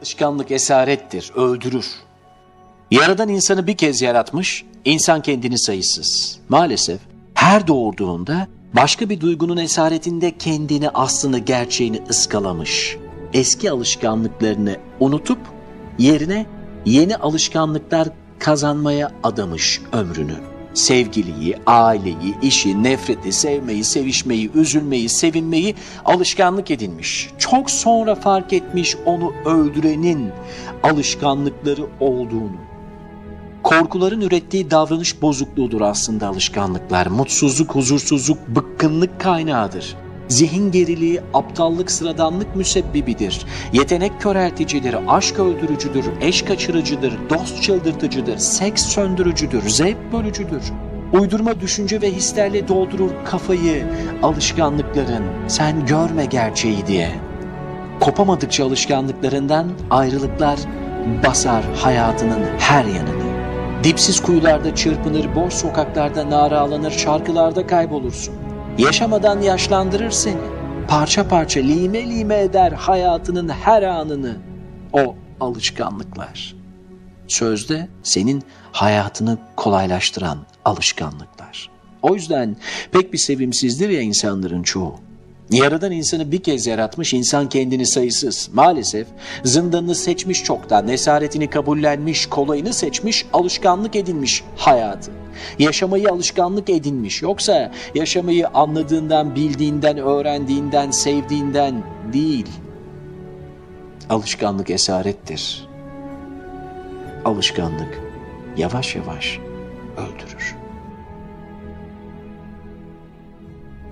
Alışkanlık esarettir, öldürür. Yaradan insanı bir kez yaratmış, insan kendini sayısız. Maalesef her doğurduğunda başka bir duygunun esaretinde kendini aslını gerçeğini ıskalamış. Eski alışkanlıklarını unutup yerine yeni alışkanlıklar kazanmaya adamış ömrünü. Sevgiliyi, aileyi, işi, nefreti, sevmeyi, sevişmeyi, üzülmeyi, sevinmeyi alışkanlık edinmiş. Çok sonra fark etmiş onu öldürenin alışkanlıkları olduğunu. Korkuların ürettiği davranış bozukluğudur aslında alışkanlıklar. Mutsuzluk, huzursuzluk, bıkkınlık kaynağıdır. Zihin geriliği, aptallık, sıradanlık müsebbibidir. Yetenek körelticidir, aşk öldürücüdür, eş kaçırıcıdır, dost çıldırtıcıdır, seks söndürücüdür, zevk bölücüdür. Uydurma düşünce ve hislerle doldurur kafayı alışkanlıkların. Sen görme gerçeği diye. Kopamadıkça alışkanlıklarından ayrılıklar basar hayatının her yanını. Dipsiz kuyularda çırpınır, boş sokaklarda naralanır, şarkılarda kaybolursun. Yaşamadan yaşlandırır seni. Parça parça lime lime eder hayatının her anını. O alışkanlıklar. Sözde senin hayatını kolaylaştıran alışkanlıklar. O yüzden pek bir sevimsizdir ya insanların çoğu. Yaradan insanı bir kez yaratmış insan kendini sayısız. Maalesef zindanını seçmiş çoktan, esaretini kabullenmiş, kolayını seçmiş, alışkanlık edinmiş hayatı. Yaşamayı alışkanlık edinmiş. Yoksa yaşamayı anladığından, bildiğinden, öğrendiğinden, sevdiğinden değil. Alışkanlık esarettir. Alışkanlık yavaş yavaş öldürür.